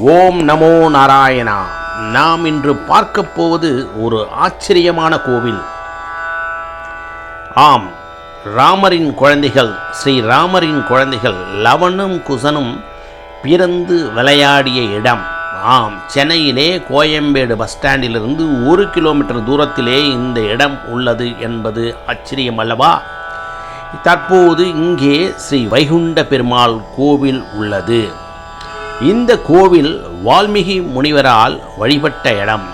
ஓம் நமோ நாராயணா. நாம் இன்று பார்க்க போவது ஒரு ஆச்சரியமான கோவில். ஆம் ராமரின் குழந்தைகள் ஸ்ரீ ராமரின் குழந்தைகள் லவனும் குசனும் பிறந்து விளையாடிய இடம். ஆம் சென்னையிலே கோயம்பேடு பஸ் ஸ்டாண்டிலிருந்து ஒரு கிலோமீட்டர் தூரத்திலே இந்த இடம் உள்ளது என்பது ஆச்சரியம் அல்லவா? தற்போது இங்கே ஸ்ரீ வைகுண்ட பெருமாள் கோவில் உள்ளது. இந்த கோவில் வால்மீகி முனிவரால் வழிபட்ட இடம்.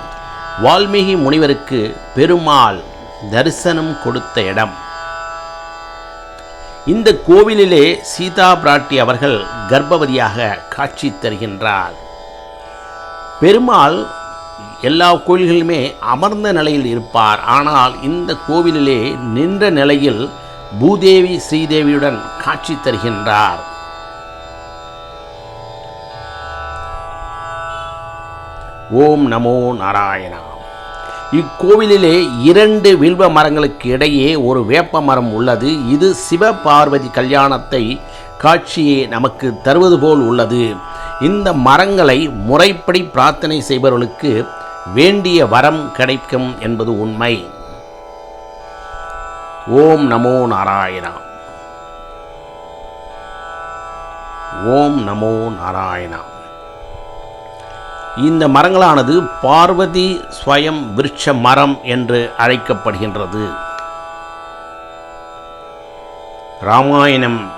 வால்மீகி முனிவருக்கு பெருமாள் தரிசனம் கொடுத்த இடம். இந்த கோவிலிலே சீதா பிராட்டி அவர்கள் கர்ப்பவதியாக காட்சி தருகின்றார். பெருமாள் எல்லா கோயில்களிலுமே அமர்ந்த நிலையில் இருப்பார். ஆனால் இந்த கோவிலிலே நின்ற நிலையில் பூதேவி ஸ்ரீதேவியுடன் காட்சி தருகின்றார். ஓம் நமோ நாராயணா இக்கோவிலிலே இரண்டு வில்வ மரங்களுக்கு இடையே ஒரு வேப்ப மரம் உள்ளது. இது சிவபார்வதி கல்யாணத்தை காட்சியை நமக்கு தருவது போல் உள்ளது. இந்த மரங்களை முறைப்படி பிரார்த்தனை செய்பவர்களுக்கு வேண்டிய வரம் கிடைக்கும் என்பது உண்மை. ஓம் நமோ நாராயணா ஓம் நமோ நாராயணா இந்த மரங்களானது பார்வதி ஸ்வயம் விருட்ச மரம் என்று அழைக்கப்படுகின்றது. ராமாயணம்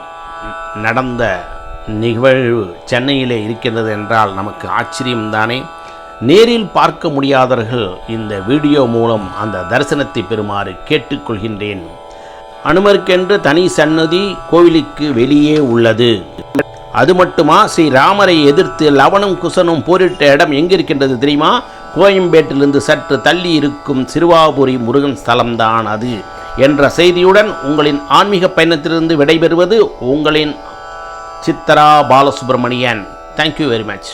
நடந்த நிகழ்வு சென்னையிலே இருக்கின்றது என்றால் நமக்கு ஆச்சரியம்தானே. நேரில் பார்க்க முடியாதவர்கள் இந்த வீடியோ மூலம் அந்த தரிசனத்தை பெறுமாறு கேட்டுக்கொள்கின்றேன். அனுமருக்கென்று தனி சன்னதி கோவிலுக்கு வெளியே உள்ளது. அது மட்டுமா? ஸ்ரீ ராமரை எதிர்த்து லவனும் குசனும் போரிட்ட இடம் எங்கிருக்கின்றது தெரியுமா? கோயம்பேட்டிலிருந்து சற்று தள்ளி இருக்கும் சிறுவாபுரி முருகன் ஸ்தலம்தான் அது என்ற செய்தியுடன் உங்களின் ஆன்மீக பயணத்திலிருந்து விடைபெறுவது உங்களின் Chitra Balasubramanian. Thank you very much